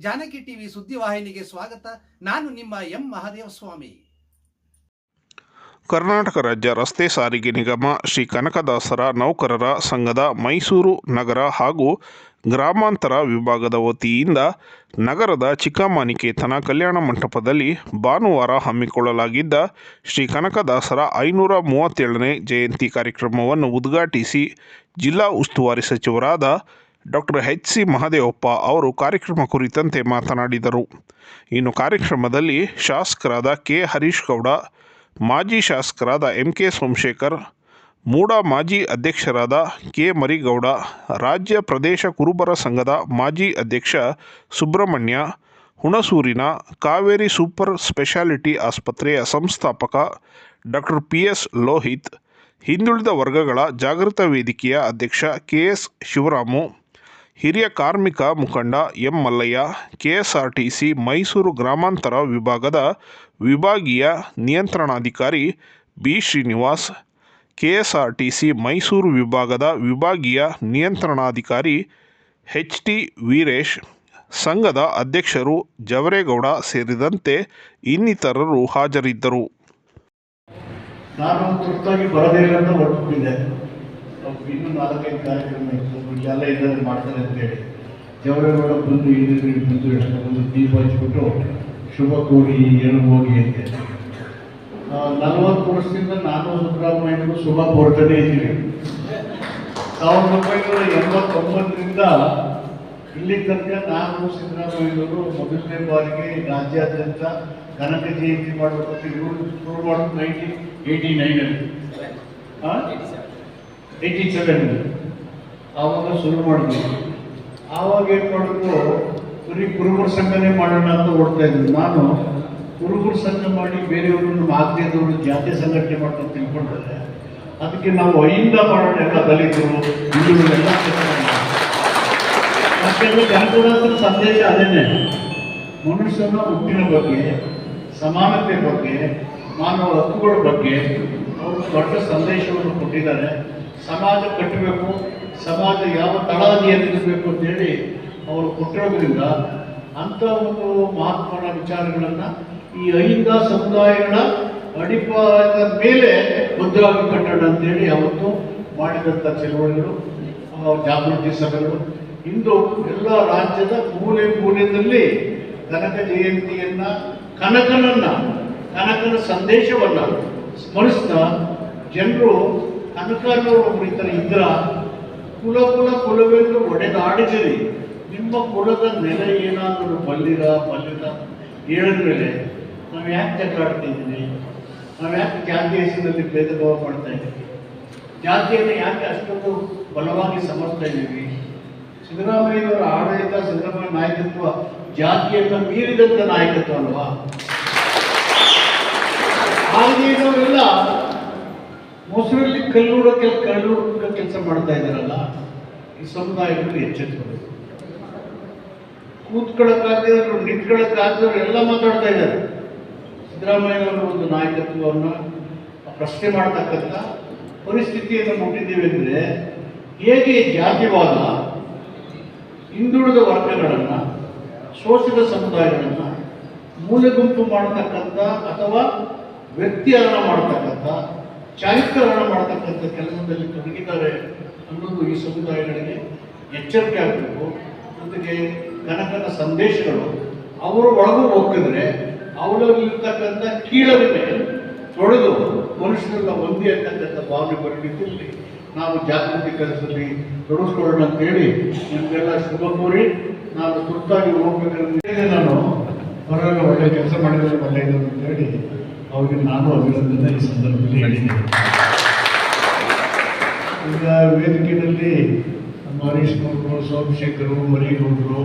Janaki TV ಸುದ್ದಿವಾಹಿನಿಗೆ ಸ್ವಾಗತ. ನಾನು ನಿಮ್ಮ ಎಂ. ಮಹಾದೇವ ಸ್ವಾಮಿ ಕರ್ನಾಟಕ ರಾಜ್ಯ ರಸ್ತೆ ಸಾರಿಗೆ ನಿಗಮ ಶ್ರೀ ಕನಕದಾಸರ ನೌಕರರ ಸಂಘದ ಮೈಸೂರು ನಗರ ಹಾಗೂ ಗ್ರಾಮಾಂತರ ವಿಭಾಗದ ವತಿಯಿಂದ ನಗರದ ಚಿಕ್ಕಮಾನಿಕೇತನ ಕಲ್ಯಾಣ ಮಂಟಪದಲ್ಲಿ ಭಾನುವಾರ ಹಮ್ಮಿಕೊಳ್ಳಲಾಗಿದ್ದ ಶ್ರೀ ಕನಕದಾಸರ ಐನೂರ ಮೂವತ್ತೇಳನೇ ಜಯಂತಿ ಕಾರ್ಯಕ್ರಮವನ್ನು ಉದ್ಘಾಟಿಸಿ ಜಿಲ್ಲಾ ಉಸ್ತುವಾರಿ ಸಚಿವರಾದ ಡಾಕ್ಟರ್ ಎಚ್ ಸಿ ಮಹದೇವಪ್ಪ ಅವರು ಕಾರ್ಯಕ್ರಮ ಕುರಿತಂತೆ ಮಾತನಾಡಿದರು. ಇನ್ನು ಕಾರ್ಯಕ್ರಮದಲ್ಲಿ ಶಾಸಕರಾದ ಕೆ ಹರೀಶ್ ಗೌಡ, ಮಾಜಿ ಶಾಸಕರಾದ ಎಂ ಕೆ ಸೋಮಶೇಖರ್, ಮೂಡ ಮಾಜಿ ಅಧ್ಯಕ್ಷರಾದ ಕೆ ಮರಿಗೌಡ, ರಾಜ್ಯ ಪ್ರದೇಶ ಕುರುಬರ ಸಂಘದ ಮಾಜಿ ಅಧ್ಯಕ್ಷ ಸುಬ್ರಹ್ಮಣ್ಯ, ಹುಣಸೂರಿನ ಕಾವೇರಿ ಸೂಪರ್ ಸ್ಪೆಷಾಲಿಟಿ ಆಸ್ಪತ್ರೆಯ ಸಂಸ್ಥಾಪಕ ಡಾಕ್ಟರ್ ಪಿ ಎಸ್ ಲೋಹಿತ್, ಹಿಂದುಳಿದ ವರ್ಗಗಳ ಜಾಗೃತ ವೇದಿಕೆಯ ಅಧ್ಯಕ್ಷ ಕೆ ಎಸ್ ಶಿವರಾಮು ಹಿರಿಯ ಕಾರ್ಮಿಕ ಮುಖಂಡ ಎಂ ಮಲ್ಲಯ್ಯ ಕೆಎಸ್ಆರ್ಟಿಸಿ ಮೈಸೂರು ಗ್ರಾಮಾಂತರ ವಿಭಾಗದ ವಿಭಾಗೀಯ ನಿಯಂತ್ರಣಾಧಿಕಾರಿ ಬಿ ಶ್ರೀನಿವಾಸ್ ಕೆಎಸ್ಆರ್ಟಿಸಿ ಮೈಸೂರು ವಿಭಾಗದ ವಿಭಾಗೀಯ ನಿಯಂತ್ರಣಾಧಿಕಾರಿ ಎಚ್ ಟಿ ವೀರೇಶ್ ಸಂಘದ ಅಧ್ಯಕ್ಷರು ಜವರೇಗೌಡ ಸೇರಿದಂತೆ ಇನ್ನಿತರರು ಹಾಜರಿದ್ದರು. ನಾನು ತುರ್ತಾಗಿ ಬರದೇ ಇನ್ನೂ ನಾಲ್ಕೈದು ಕಾರ್ಯಕ್ರಮ ಇಲ್ಲೆಲ್ಲ ಇದ್ದಾರೆ ಮಾಡ್ತಾರೆ ಅಂತೇಳಿ ದೇವರೇಗೌಡ ಬಂದು ಇಲ್ಲಿ ಬಂದು ಎಷ್ಟು ಬಂದು ದೀಪ ಹಚ್ಬಿಟ್ಟು ಶುಭ ಕೋರಿ ಏನು ಹೋಗಿ ಅಂತೆ ನಲ್ವತ್ತು ವರ್ಷದಿಂದ ನಾನು ಸುಬ್ರಹ್ಮಣ್ಯರು ಶುಭ ಕೋರ್ತಾನೆ ಇದ್ದೀವಿ ಸಾವಿರದ ಒಂಬೈನೂರ ಎಂಬತ್ತೊಂಬತ್ತರಿಂದ ಇಲ್ಲಿ ತನಕ ನಾನು ಸಿದ್ದರಾಮಯ್ಯನವರು ಮೊದಲನೇ ಬಾರಿಗೆ ರಾಜ್ಯಾದ್ಯಂತ ಕನಕ ಜಯಂತಿ ಮಾಡಬೇಕಂತ ಇವರು ಶುರು ಮಾಡೋದು ನೈನ್ಟೀನ್ ಏಯ್ಟಿ ನೈನಲ್ಲಿ ಏಯ್ಟಿ ಆವಾಗ ಶುರು ಮಾಡಿದ್ವಿ. ಆವಾಗ ಏನು ಮಾಡಿದ್ರು ಬರೀ ಕುರುಬರ ಸಂಘನೇ ಮಾಡೋಣ ಅಂತ ಓಡ್ತಾ ಇದ್ವಿ. ನಾನು ಕುರುಬರ ಸಂಘ ಮಾಡಿ ಬೇರೆಯವ್ರನ್ನ ಆತ್ಮೀಯದವರು ಜಾತಿ ಸಂಘಟನೆ ಮಾಡ್ಕೊಂಡು ತಿಳ್ಕೊಂಡ್ರೆ, ಅದಕ್ಕೆ ನಾವು ಅಯ್ಯಿಂದ ಮಾಡೋಣ ಎಲ್ಲ ದಲಿತರು ಹಿಂದೂಗಳೆಲ್ಲ ಯಾಕೆಂದ್ರೆ ಸಂದೇಶ ಅದೇನೆ. ಮನುಷ್ಯನ ಹುಟ್ಟಿನ ಬಗ್ಗೆ, ಸಮಾನತೆ ಬಗ್ಗೆ, ಮಾನವ ಹಕ್ಕುಗಳ ಬಗ್ಗೆ ಅವರು ದೊಡ್ಡ ಸಂದೇಶವನ್ನು ಕೊಟ್ಟಿದ್ದಾರೆ. ಸಮಾಜ ಕಟ್ಟಬೇಕು, ಸಮಾಜ ಯಾವ ತಳಹದಿಯಲ್ಲಿರಬೇಕು ಅಂತೇಳಿ ಅವರು ಕೊಟ್ಟಿರೋದ್ರಿಂದ ಅಂಥ ಒಂದು ಮಹಾತ್ಮನ ವಿಚಾರಗಳನ್ನು ಈ ಅಹಿಂದ ಸಮುದಾಯಗಳ ಅಡಿಪಾಯದ ಮೇಲೆ ಭದ್ರವಾಗಿ ಕಟ್ಟಡ ಅಂತೇಳಿ ಅವತ್ತು ಮಾಡಿದಂಥ ಚಳವಳಿಗಳು ಜಾಗೃತಿ ಸಭೆಗಳು. ಇಂದು ಎಲ್ಲ ರಾಜ್ಯದ ಮೂಲೆ ಮೂಲೆಯಲ್ಲಿ ಕನಕ ಜಯಂತಿಯನ್ನ ಕನಕನನ್ನ, ಕನಕನ ಸಂದೇಶವನ್ನ ಸ್ಮರಿಸ್ತಾ ಜನರು ಕನಕನವರು ಕುರಿತಾರೆ ಇಂದ್ರ, ಕುಲ ಕುಲ ಕುಲವೆಂದು ಒಡೆದಾಡಿದಿರಿ ನಿಮ್ಮ ಕುಲದ ನೆಲೆ ಏನಾದರೂ ಬಲ್ಲಿರ ಬಲ್ಲಿರ ಹೇಳಿದ ಮೇಲೆ ನಾವು ಯಾಕೆ ಜಗಳಾಡ್ತಾ ಇದ್ದೀವಿ ನಾವು ಯಾಕೆ ಜಾತಿ ಹೆಸರಿನಲ್ಲಿ ಭೇದ ಭಾವ ಮಾಡ್ತಾ ಇದ್ದೀವಿ ಜಾತಿಯನ್ನು ಯಾಕೆ ಅಷ್ಟೊಂದು ಬಲವಾಗಿ ಸಮರ್ಥ ಇದ್ದೀವಿ ಸಿದ್ದರಾಮಯ್ಯನವರ ಆಡಳಿತ, ಸಿದ್ದರಾಮಯ್ಯ ನಾಯಕತ್ವ ಜಾತಿಯನ್ನು ಮೀರಿದಂಥ ನಾಯಕತ್ವ ಅಲ್ವಾ? ಹಾಗೆ ಮೊಸರಲ್ಲಿ ಕಲ್ಲೂಡ ಕೆಲ ಕಲ್ಲೂಡ ಕೆಲಸ ಮಾಡ್ತಾ ಇದ್ದಾರಲ್ಲ, ಈ ಸಮುದಾಯಗಳು ಎಚ್ಚೆತ್ತುಕೊಳ್ಳಿ. ಕೂತ್ಕೊಳ್ಳೋಕ್ಕಾಗದವರು ನಿಂತ್ಕೊಳ್ಳೋಕ್ಕಾಗದವ್ರು ಎಲ್ಲ ಮಾತಾಡ್ತಾ ಇದ್ದಾರೆ. ಸಿದ್ದರಾಮಯ್ಯನವರ ಒಂದು ನಾಯಕತ್ವವನ್ನು ಪ್ರಶ್ನೆ ಮಾಡ್ತಕ್ಕಂಥ ಪರಿಸ್ಥಿತಿಯನ್ನು ಮುಟ್ಟಿದ್ದೇವೆ ಅಂದರೆ, ಹೇಗೆ ಜಾತಿವಾದ, ಹಿಂದುಳಿದ ವರ್ಗಗಳನ್ನು, ಶೋಷಿತ ಸಮುದಾಯಗಳನ್ನು ಮೂಲೆಗುಂಪು ಮಾಡತಕ್ಕಂಥ ಅಥವಾ ವ್ಯಕ್ತಿಯನ್ನು ಮಾಡತಕ್ಕಂಥ ಚಾರಿತ್ರ್ಯಹರಣ ಮಾಡತಕ್ಕಂಥ ಕೆಲಸದಲ್ಲಿ ತೊಡಗಿದ್ದಾರೆ ಅನ್ನೋದು ಈ ಸಮುದಾಯಗಳಿಗೆ ಎಚ್ಚರಿಕೆ ಆಗಬೇಕು. ಜೊತೆಗೆ ಕನಕನ ಸಂದೇಶಗಳು. ಅವರ ಒಳಗೂ ಹೋಗ್ತಿದ್ರೆ ಅವರಲ್ಲಿರ್ತಕ್ಕಂಥ ಕೀಳರಿಮೆ ತೊಡೆದು ಮನುಷ್ಯರೆಲ್ಲ ಒಂದೇ ಅಂತಕ್ಕಂಥ ಭಾವನೆ ಬರಲಿದ್ದಲ್ಲಿ ನಾವು ಜಾಗೃತಿ ಕೆಲಸದಲ್ಲಿ ತೊಡಗಿಸ್ಕೊಳ್ಳೋಣ ಅಂತೇಳಿ ನಿಮಗೆಲ್ಲ ಶುಭ ಕೋರಿ ನಾನು ತುರ್ತಾಗಿ ಹೋಗ್ಬೇಕಂತ ನಾನು ಹೊರಗೆ ಒಳ್ಳೆ ಕೆಲಸ ಮಾಡಿದರೆ ಒಳ್ಳೆಯದು ಅಂತ ಹೇಳಿ ಅವ್ರಿಗೆ ನಾನು ಅಭಿನಂದನೆ ಈ ಸಂದರ್ಭದಲ್ಲಿ ಹೇಳಿದ್ದೇನೆ ಈಗ ವೇದಿಕೆಯಲ್ಲಿ ನಮ್ಮ ಹರೀಶ್ ಗೌಡರು ಸೋಮಶೇಖರು ಮರಿಗೌಡರು